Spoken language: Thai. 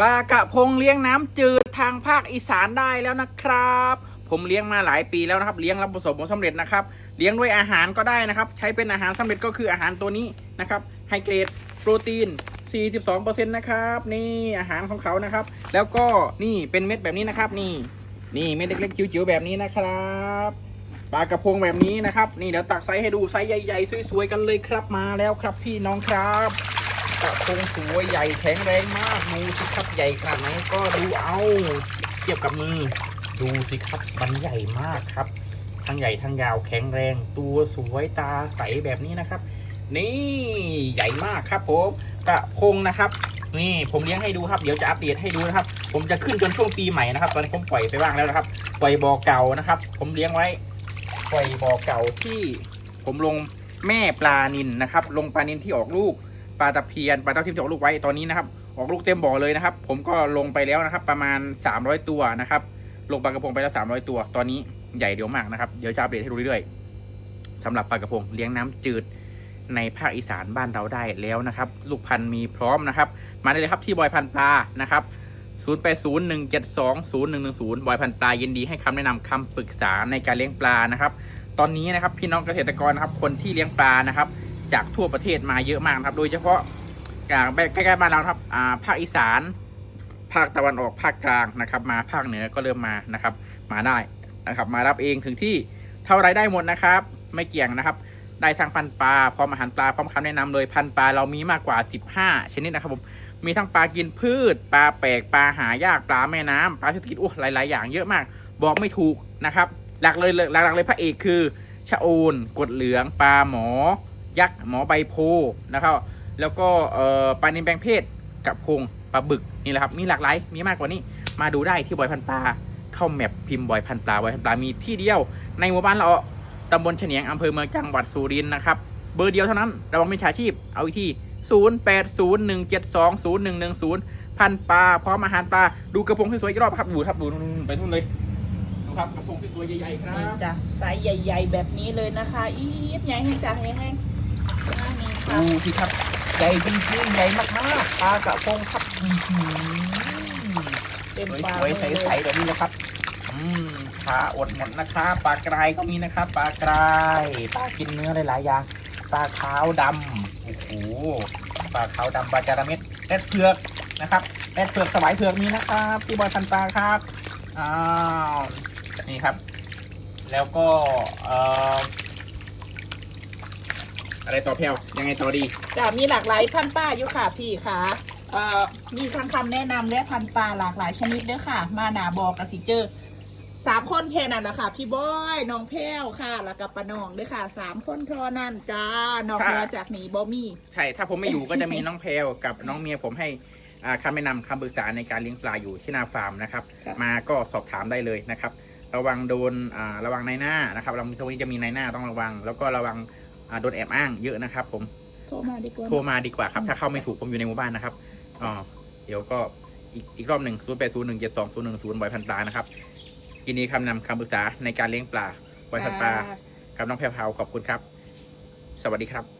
ปลากระพงเลี้ยงน้ำจืดทางภาคอีสานได้แล้วนะครับ ผมเลี้ยงมาหลายปีแล้วนะครับ เลี้ยงแล้วประสบผลสำเร็จนะครับ เลี้ยงด้วยอาหารก็ได้นะครับ ใช้เป็นอาหารสำเร็จก็คืออาหารตัวนี้นะครับไฮเกรดโปรตีน 42%นะครับนี่อาหารของเขานะครับ แล้วก็นี่เป็นเม็ดแบบนี้นะครับ นี่นี่เม็ดเล็กๆจิ๋วๆแบบนี้นะครับปลากระพงแบบนี้นะครับ นี่เดี๋ยวตักไซส์ให้ดูไซส์ใหญ่ๆสวยๆกันเลยครับมาแล้วครับพี่น้องครับ กระพงสวยใหญ่แข็งแรงมากดูสิครับใหญ่ขนาดไหนก็ดูเอาเทียบกับมือ ดูสิครับมันใหญ่มากครับ ทั้งใหญ่ทั้งยาวแข็งแรง ตัวสวยตาใสแบบนี้นะครับ นี่ใหญ่มากครับผมกระพงนะครับนี่ผมเลี้ยงให้ดูครับ เดี๋ยวจะอัปเดตให้ดูนะครับ ผมจะขึ้นจนช่วงปีใหม่นะครับ ตอนนี้ผมปล่อยไปบ้างแล้วนะครับ ปล่อยบ่อเก่านะครับ ผมเลี้ยงไว้ ปล่อยบ่อเก่าที่ผมลงแม่ปลานินนะครับ ลงปลานินที่ออกลูก ปลาตะเพียนปลาทับทิมที่ออกลูกไว้ตอนนี้นะครับ ออกลูกเต็มบ่อเลยนะครับ ผมก็ลงไปแล้วนะครับ ประมาณ 300 ตัวนะครับ ลงปลากระพงไปแล้ว 300 ตัว ตอนนี้ใหญ่เดียวมากนะครับ เดี๋ยวจะอัปเดตให้ดูเรื่อยๆสำหรับปลากระพงเลี้ยงน้ำจืดในภาคอีสานบ้านเราได้แล้วนะครับ ลูกพันธุ์มีพร้อมนะครับ มาได้เลยครับที่บอยพันธุ์ปลานะครับ0801720110 บอยพันธุ์ปลายินดีให้คำแนะนำคำปรึกษาในการเลี้ยงปลานะครับ ตอนนี้นะครับพี่น้องเกษตรกรนะครับคนที่เลี้ยงปลานะครับ จากทั่วประเทศมาเยอะมากครับ โดยเฉพาะอ่าใกล้ๆบ้านเราครับอ่าภาคอีสาน ภาคตะวันออกภาคกลางนะครับ มาภาคเหนือก็เริ่มมานะครับ มาได้นะครับ มารับเองถึงที่เท่าไรได้หมดนะครับ ไม่เกี่ยงนะครับ ได้ทั้งพันปลาพร้อมอาหารปลาพร้อมคำแนะนำเลยพันปลาเรามีมากกว่า 15 ชนิดนะครับผมมีทั้งปลากินพืช ปลาแปลกปลาหายากปลาแม่น้ำปลาเศรษฐกิจโอ้หลาย ๆ อย่างเยอะมาก บอกไม่ถูกนะครับ หลักเลยหลักๆเลยพระเอกคือชะโอนกดเหลือง ปลาหมอ ยักษ์หมอใบโพนะครับ แล้วก็ปลานินแปลงเพศกับพงปลาบึกนี่แหละครับมีหลากหลายมีมากกว่านี้ มาดูได้ที่บอยพันปลาเข้าแมปพิมพ์บอยพันปลาบอยพันปลามีที่เดียว ในหมู่บ้านเราตำบลเฉียงอำเภอเมืองจังหวัดสุรินทร์นะครับเบอร์เดียวเท่านั้นระวังมิจฉาชีพเอาอีกที่0801720110พันปลาพร้อมอาหารปลาดูกระพงสวยๆอีกรอบครับดูครับดูไปนู่นเลยดูครับกระพงสวยๆใหญ่ๆครับจ้ะไซส์ใหญ่ ๆ แบบนี้เลยนะคะอีฟใหญ่ให้จ้ะให้ให้อ่านี่ค่ะ ดูสิครับ ใหญ่จริงๆใหญ่มากๆปลากระพงครับเต็มปากวยๆเลยใสๆแบบนี้นะครับอืมขาอดหมดนะครับปลากรายก็มีนะครับปลากรายปลากินเนื้อหลายๆอย่างปลาขาวดำโอ้โหปลาขาวดำปลาจาระเม็ดแรดเผือกนะครับแรดเผือกสวายเผือกมีนะครับที่บอยพันปลาครับอ้าวนี่ครับ แล้วก็เอ่อ อะไรต่อแพลวยังไงต่อดีจ้ะมีหลากหลายพันธุ์ปลาอยู่ค่ะพี่ค่ะเอ่อมีทั้งคำแนะนำและพันธุ์ปลาหลากหลายชนิดด้วยค่ะ มาหนาบอกกับสิเจอสามคนแค่นั้นแหละค่ะ พี่บอยน้องแพ้วค่ะ แล้วก็ปะนองด้วยค่ะสามคนเท่านั้นจ้านอกเหนือจากนี้บอมี่ใช่ ถ้าผมไม่อยู่ก็จะมีน้องเพลกับน้องเมียผมให้อ่าคำแนะนำคำปรึกษาในการเลี้ยงปลาอยู่ที่นาฟาร์มนะครับครับมาก็สอบถามได้เลยนะครับ ระวังโดนอ่าระวังในหน้านะครับเราตรงนี้จะมีในหน้าต้องระวัง แล้วก็ระวังอ่า โดนแอบอ้างเยอะนะครับ ผมโทรมาดีกว่าโทรมาดีกว่าครับ ถ้าเข้าไม่ถูกผมอยู่ในหมู่บ้านนะครับอ๋อเดี๋ยวก็อีกอีกรอบหนึ่งศูนย์แปดศูนย์หนึ่งเจ็ดสองศูนย์หนึ่งศูนย์บอยพันปลานะครับยินดีคำนำคำปรึกษาในการเลี้ยงปลาบอยพันปลากับน้องแพรวพราวขอบคุณครับ สวัสดีครับ